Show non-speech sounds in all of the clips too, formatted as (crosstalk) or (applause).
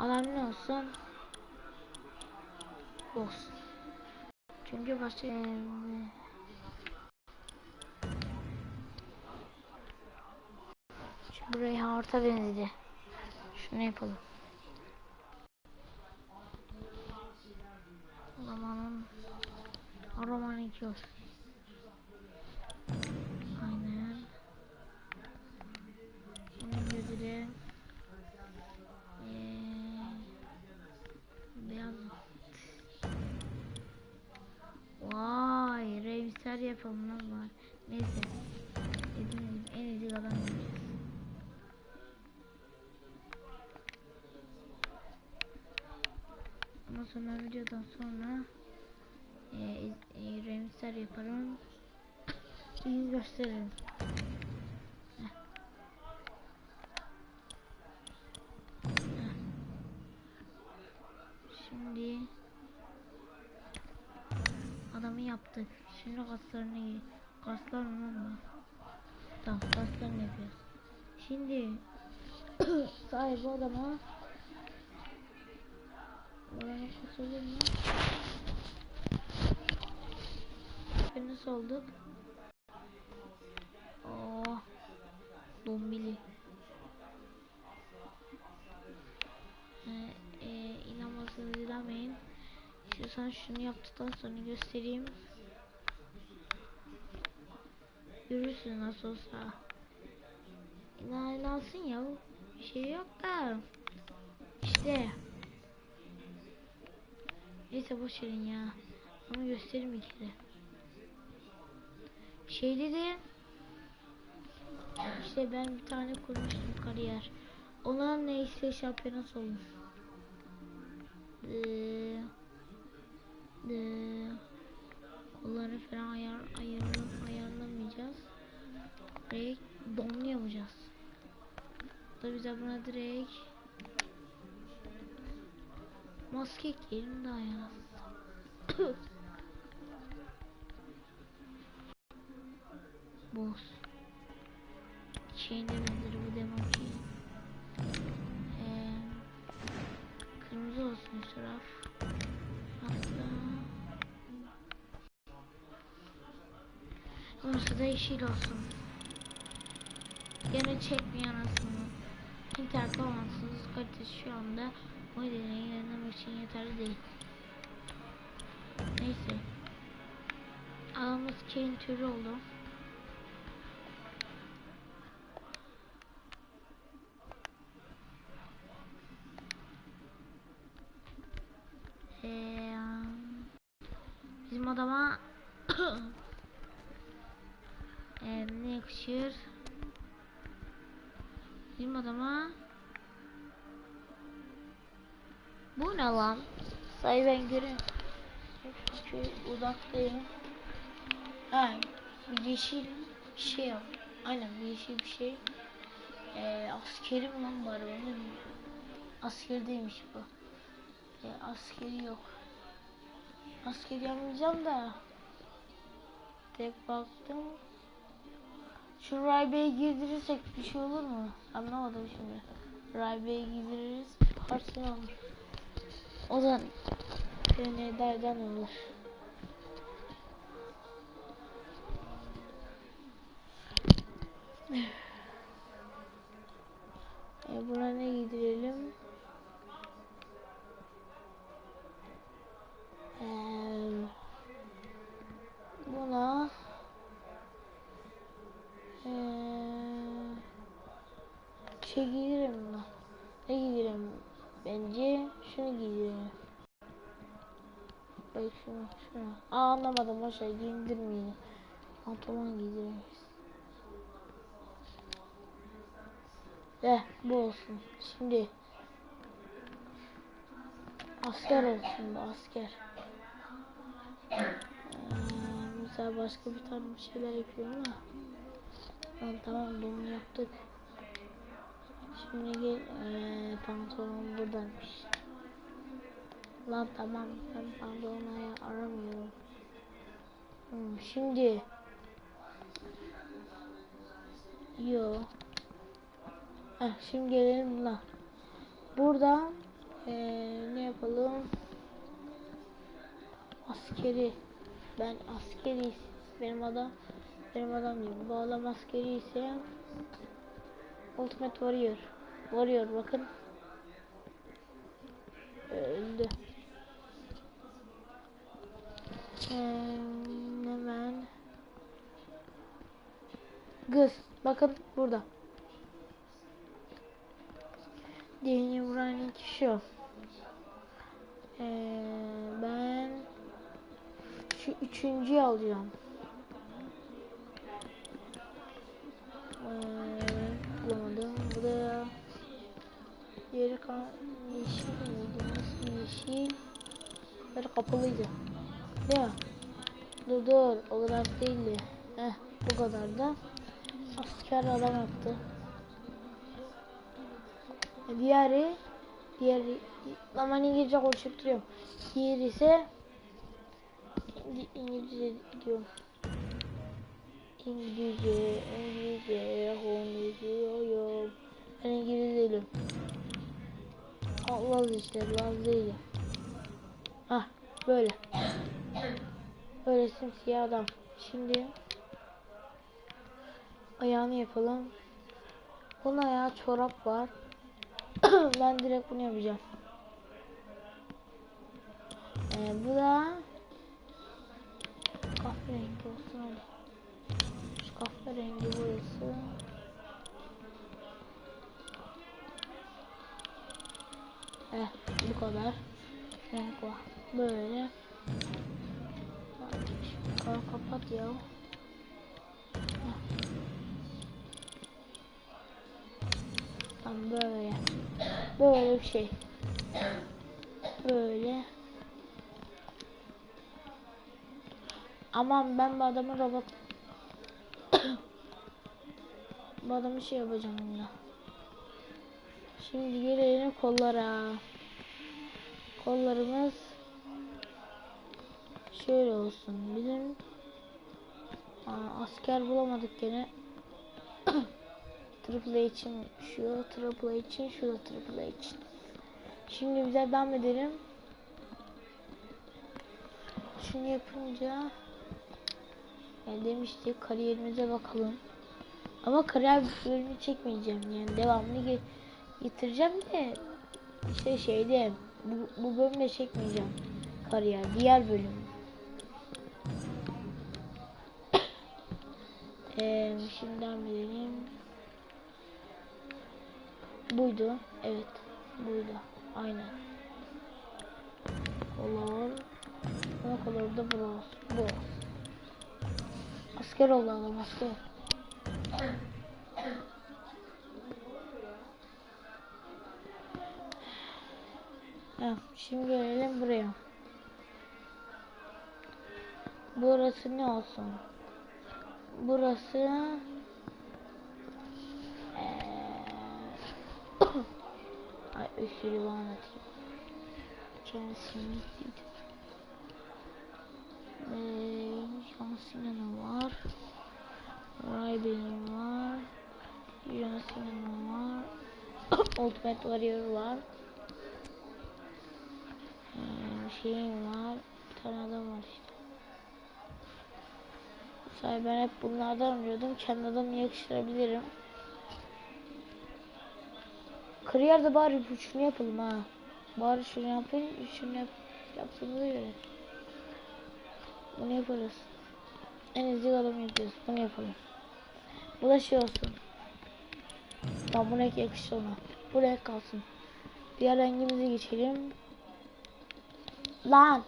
Ne olsun? Boss. Çünkü başka burayı harta benzedi. Şunu yapalım. Zamanın aromanik yok. Aynen. Lan var. Neyse. Dediğim en iyi adam. Ondan sonra videodan sonra e, e, remisler yaparım. İyi gösteririm. Şimdi kaslarını kaslar mı? Tamam kaslarını yapıyoruz. Şimdi (coughs) sahibi adama Buranın kasılır mı? Ve nasıl olduk? Oo, dombili. Ee, e, inanmazsınız inanmayın. Sen şunu yaptıktan sonra göstereyim. Görürsün nasıl olsa. İnan inansın ya. Bir şey yok da. İşte. Neyse boş verin ya. Ama göstereyim kere. Şey dedi. İşte ben bir tane kurmuştum kariyer. Ona neyse şampiyonat oldum. Ee, ee, kolları falan ayar, ayarlı, ayarlamayacağız. Direkt donlu yapacağız. Da bize buna direkt maske ekleyelim daha ya. (coughs) Boss. Şeyin demeleri bu demo ki. Ee, kırmızı olsun şu taraf. Hatta Burası da yeşil olsun. Gene çekmiyor anasını. İnternet bağlantısız kalitesi şu anda modelini yayınlamak için yeterli değil. Neyse. Adamız Kane türü oldu. Sayı ben görüyorum. Çünkü uzaktayım. Ha, bir yeşil bir şey yap. Aynen bir yeşil bir şey. Ee, askerim lan bari benim. Asker değilmiş bu. Ee, askeri yok. Asker yapmayacağım da. Tek baktım. Şu Raybe'yi girdirirsek bir şey olur mu? Anlamadım şimdi. Raybe'yi girdiririz. Parçası olur. O da nereden olur. E buna ne giydirelim? Ee, buna ee, şey giydirelim buna. Ne giydirelim? Bence şunu giydirelim. Bak şunu, şunu. Aa anlamadım o şey giydirmeyin. Pantolon giydiremeyiz. Eh bu olsun. Şimdi asker olsun bu asker. Ee, başka bir tane bir şeyler yapıyorum ama. Tamam tamam bunu yaptık. Şimdi gel ee, pantolon buradaymış. Lan tamam ben pantolonu aramıyorum. Hmm, şimdi Yo. Heh, şimdi gelelim buna. Burada Ee, ne yapalım? Askeri. Ben askeri. Benim adam benim adam değil. Bu adam askeri ise Ultimate Warrior. Warrior bakın. Öldü. Ee, hemen Kız bakın burada. Dini vuran kişi o. Ee, ben şu üçüncüyü alacağım. Ee, bulamadım. Bu yeri kan yeşil miydi? Yeşil? Böyle kapalıydı. Mi? Dur dur. O kadar değildi. Heh, bu kadar da. Asker adam yaptı. Diğeri diğeri ama İngilizce konuşup duruyorum. Diğeri ise İngi- İngilizce diyorum. İngilizce, İngilizce konuşuyorum. Ben İngiliz değilim. Allah işte, Laz değilim. Hah, böyle. Böyle simsiyah adam. Şimdi ayağını yapalım. Bunun ayağı çorap var. (coughs) ben direkt bunu yapacağım. Ee, bu da kahverengi olsun hadi. Şu kahverengi burası. Eh bu kadar. Renk var. Böyle. Şunu kapat ya. Tam böyle. Böyle bir şey. Böyle. Aman ben bu adamı robot (coughs) bu adamı şey yapacağım bunda. Şimdi gelelim kollara. Kollarımız şöyle olsun. Bizim Aa, asker bulamadık gene. (clears throat) Triple için şu, Triple için şu da Triple için. Şimdi bize devam edelim. Şunu yapınca yani demiştik kariyerimize bakalım. Ama kariyer bölümü çekmeyeceğim yani devamını ge getireceğim de işte şeyde bu, bu bölümde çekmeyeceğim kariyer diğer bölüm. Ee, şimdi devam edelim. Buydu. Evet. Buydu. Aynen. Kolor. Ne kolor da bu. Bu. Asker oldu adam asker. Ha, şimdi gelelim buraya. Burası ne olsun? Burası Ay öksürü bana anlatayım. Kendisini Eee John Cena'nın var. Raven'in var. John Cena'nın var. (coughs) Ultimate Warrior var. Ee, şeyim var. Bir tane adam var Sahi ben hep bunlardan arıyordum. Kendi adamı yakıştırabilirim. Kariyerde bari şunu yapalım ha. Bari şunu yapayım. Şunu yap yaptığımıza göre. Bunu yaparız. En ezik adam yapıyoruz. Bunu yapalım. Bu da şey olsun. Tamam bu renk yakışır ona. Bu renk kalsın. Diğer rengimize geçelim. Lan.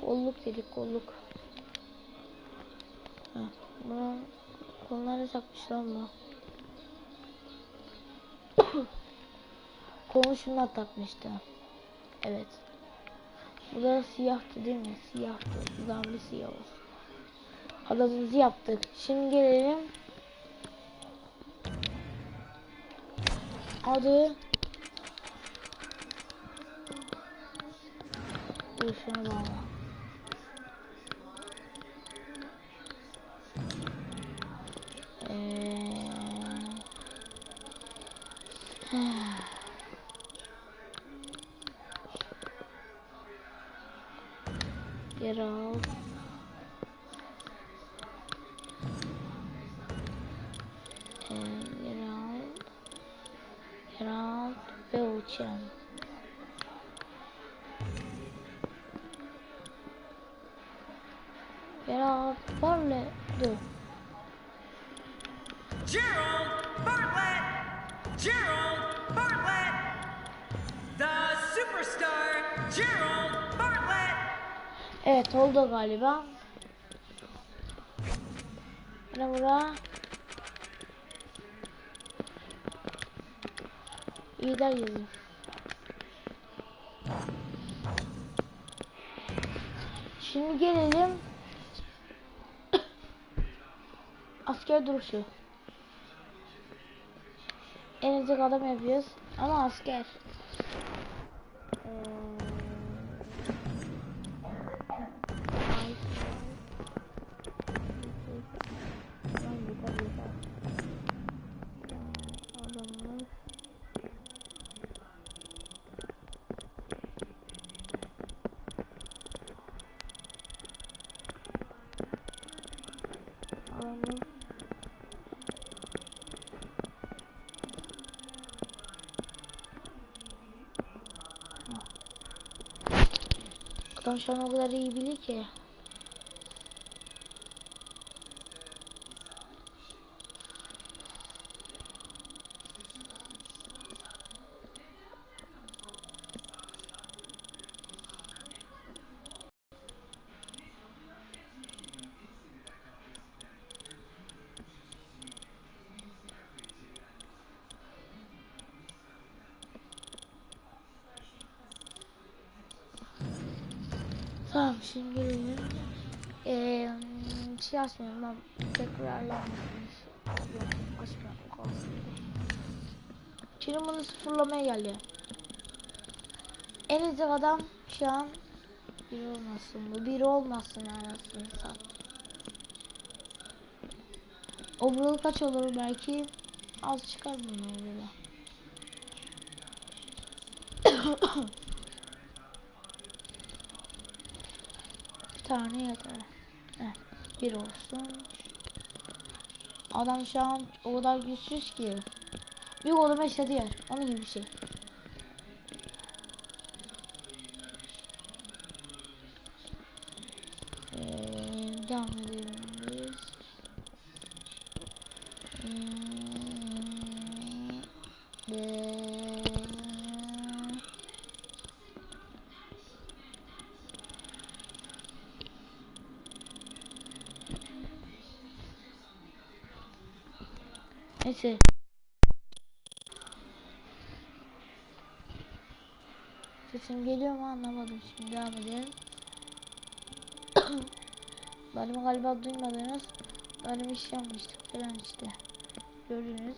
Kolluk dedik kolluk. Bunu kolları takmış lan (coughs) bu. Şundan takmıştı. Evet. Bu da siyahtı değil mi? Siyahtı. Zambi siyah olsun. Adamımızı yaptık. Şimdi gelelim. Adı Dur şuna bağla. (sighs) Get off. Get off! Get Get Do. Evet oldu galiba. Bura bura. Lider yazıyor. Şimdi gelelim asker duruşu. En azı adam yapıyoruz ama asker. Adam şu an o kadar iyi biliyor ki. Şey açmıyorum ben tekrarlanmış. Yok açmıyorum kalsın. Bunu sıfırlamaya geldi. En iyi adam şu an bir olmasın bu bir olmasın anasını sat. Overall kaç olur belki az çıkar bunun (coughs) overall. Bir tane yeter. Bir olsun. Adam şu an o kadar güçsüz ki. Bir oğlum eşledi yer. Onun gibi bir şey. Neyse. Sesim geliyor mu anlamadım şimdi devam edelim. (coughs) Benim galiba duymadınız. Benim iş yapmıştık falan işte. Gördünüz.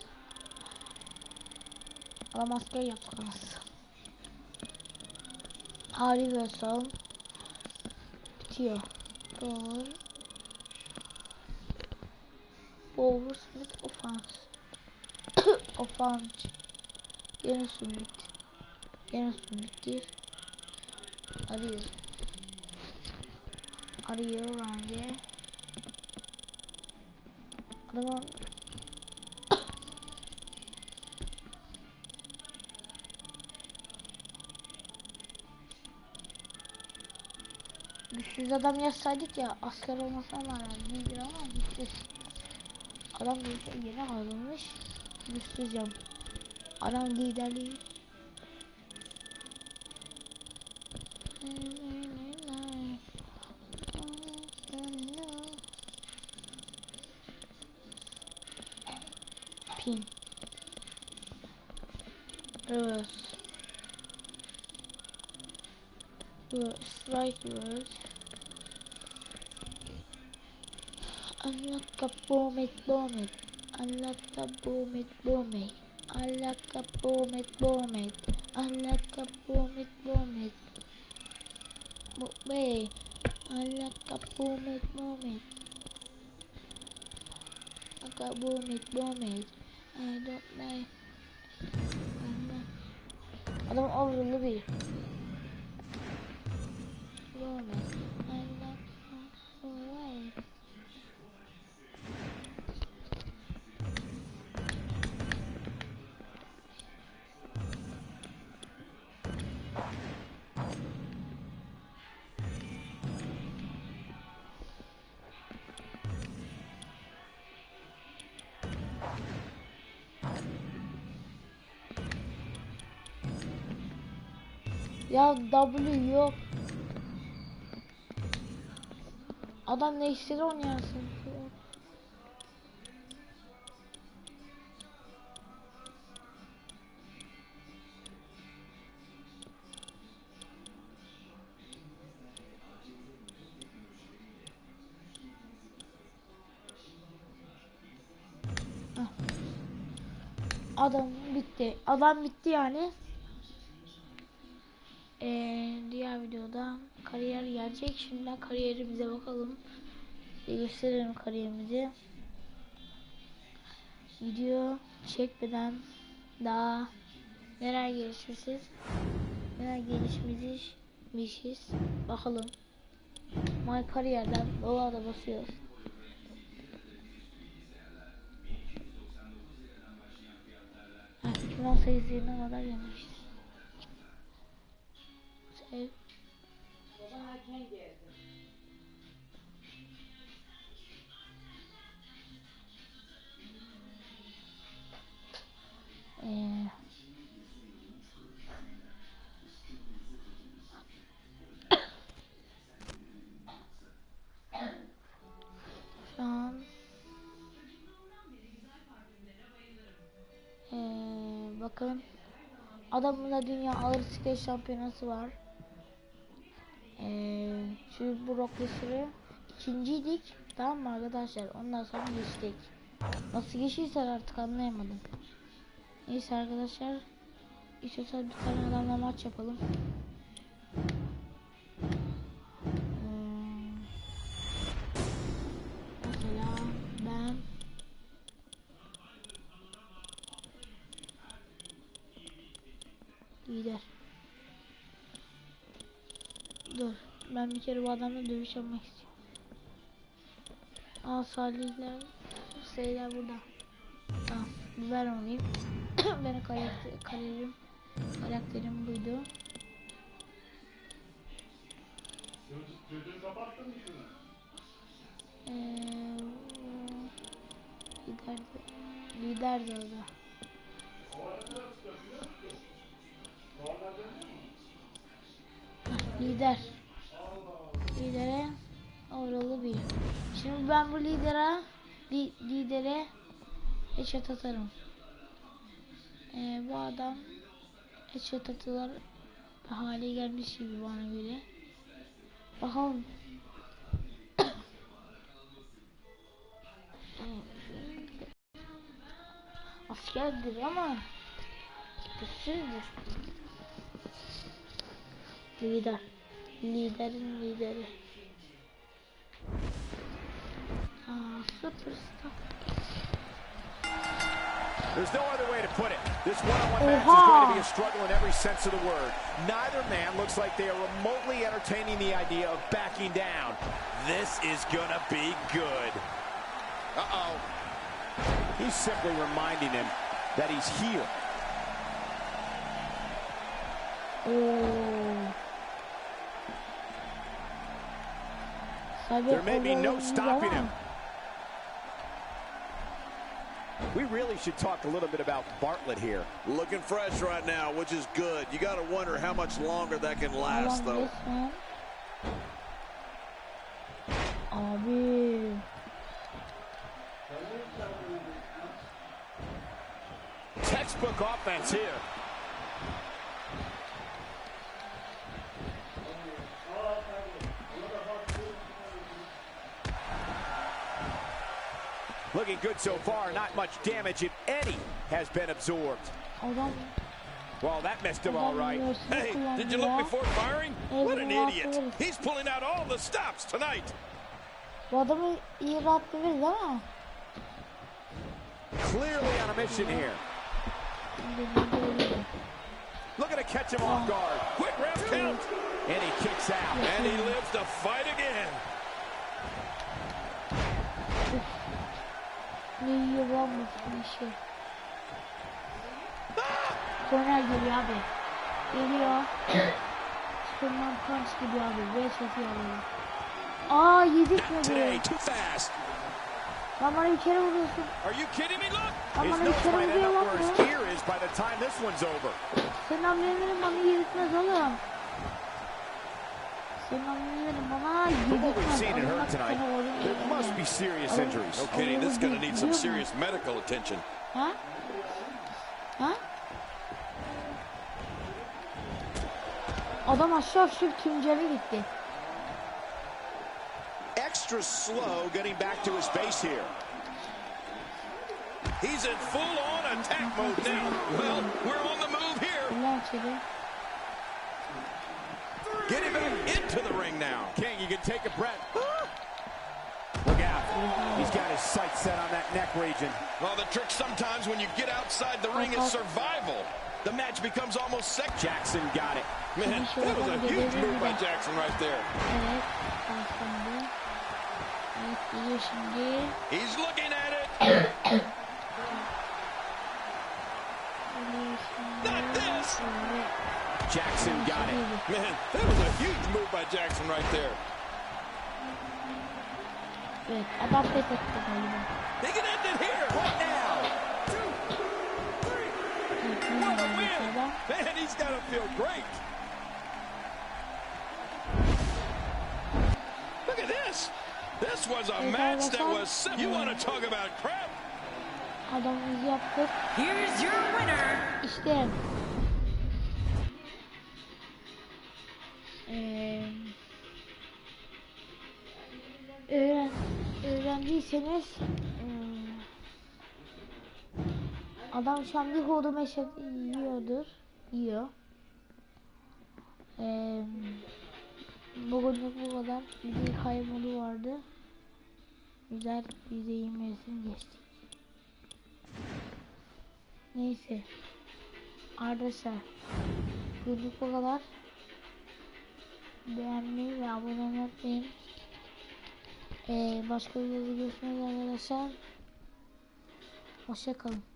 Adam asker yaptık anasını. Harry ve son. Bitiyor. Doğru. Over Smith offense. (coughs) offense. Gene Smith. Gene Smith'tir. Arıyor. Arıyor bence. Adamın (coughs) Güçsüz adam yazsaydık ya asker olmasına rağmen iyidir ama güçsüz. Adam güçsüz yine ayrılmış. Güçsüz This is liderliği. Pin. Reverse. I'm not gonna bomb it, bomb it. Allaka boomit boomit. Allaka boomit boomit. Allaka boomit boomit. Boomit. Allaka boomit boomit. Allaka boomit boomit. I don't like. I don't over the Libby. Boomit. Ya W yok. Adam ne istedi onu yansın. Adam bitti. Adam bitti yani. Ee, diğer videoda kariyer gelecek. Şimdiden kariyerimize bakalım. Bir gösterelim kariyerimizi. Video çekmeden daha neler gelişmişiz. Neler gelişmişiz. Bakalım. My kariyerden baba da basıyoruz. Ha, 2018 yılına kadar gelmişiz. Sev. Ee, (coughs) şu an ee, bakın adamın da dünya ağır siklet şampiyonası var. Ee, şu Brock Lesnar'ı ikinciydik. Tamam mı arkadaşlar? Ondan sonra geçtik. Nasıl geçtiysen artık anlayamadım. Neyse arkadaşlar. İstiyorsanız bir tane adamla maç yapalım. Kere bu adamla dövüş yapmak istiyorum. Aa Salihler şeyler burada. Tamam. Ben oynayayım. (coughs) Benim karakter, kariyerim karakterim buydu. Ee, lider de, lider de o da. Hah, Lider. Şimdi ben bu lidere li, lidere headshot atarım. Ee, bu adam headshot atılar hale gelmiş gibi bana göre. Bakalım. (coughs) Askerdir ama güçsüzdür. Lider. Liderin lideri. There's no other way to put it. This one-on-one match is going to be a struggle in every sense of the word. Neither man looks like they are remotely entertaining the idea of backing down. This is going to be good. Uh-oh. He's simply reminding him that he's here. Oo. There may be no stopping him. We really should talk a little bit about Bartlett here. Looking fresh right now, which is good. You got to wonder how much longer that can last, though. resmen. Abi. Textbook offense here. Looking good so far. Not much damage, if any, has been absorbed. Adam. Well, that messed him all adam right. göğsünü Hey, did you look before firing? What an idiot. He's pulling out all the stops tonight. Bu adamı iyi rahat verir değil mi? Clearly on a mission here. Looking to catch him off guard. Quick ref count. And he kicks out. And he lives to fight again. Ne yiyor lan bu işi? Korner geliyor abi. Geliyor. Superman punch gidiyor abi. Ve çatıyor abi. Aa yedik mi fast. Lan bana bir kere vuruyorsun. Lan bana bir kere vuruyor lan bu. Senin hamlelerin bana yedirtmez oğlum. What we've seen in her tonight, there must be serious injuries. No kidding, this is going to need some serious medical attention. Ha? Ha? Adam aşağı düşüp tunceli gitti. Extra slow getting back to his base here. He's in full-on attack mode now. Well, we're on the move here. Get him back into the ring now. King, you can take a breath. Look out. He's got his sights set on that neck region. Well, the trick sometimes when you get outside the ring is survival. The match becomes almost second. Jackson got it. Man, that was a huge move by Jackson right there. Evet. Kalkındı. Evet gidiyor şimdi. He's looking at it. (coughs) (coughs) (coughs) Man, that was a huge move by Jackson right there. Evet adam pes etti galiba. They can end it here. What now? Evet, What a win. Man, he's got to feel great. Look at this. This was a match that was simple. You want to talk about crap? Adamımızı yaptık. Here's your winner, İşte. Öğrendiyseniz eee, adam şu an bir hodu meşe yiyordur. Yiyor. Bugünlük bu kadar. Bir de kaymodu vardı. Güzel %20'sini geçtik. Neyse. Arkadaşlar bugünlük bu kadar. Beğenmeyi ve abone olmayı unutmayın. Ee, başka videoda görüşmek üzere arkadaşlar. Hoşçakalın.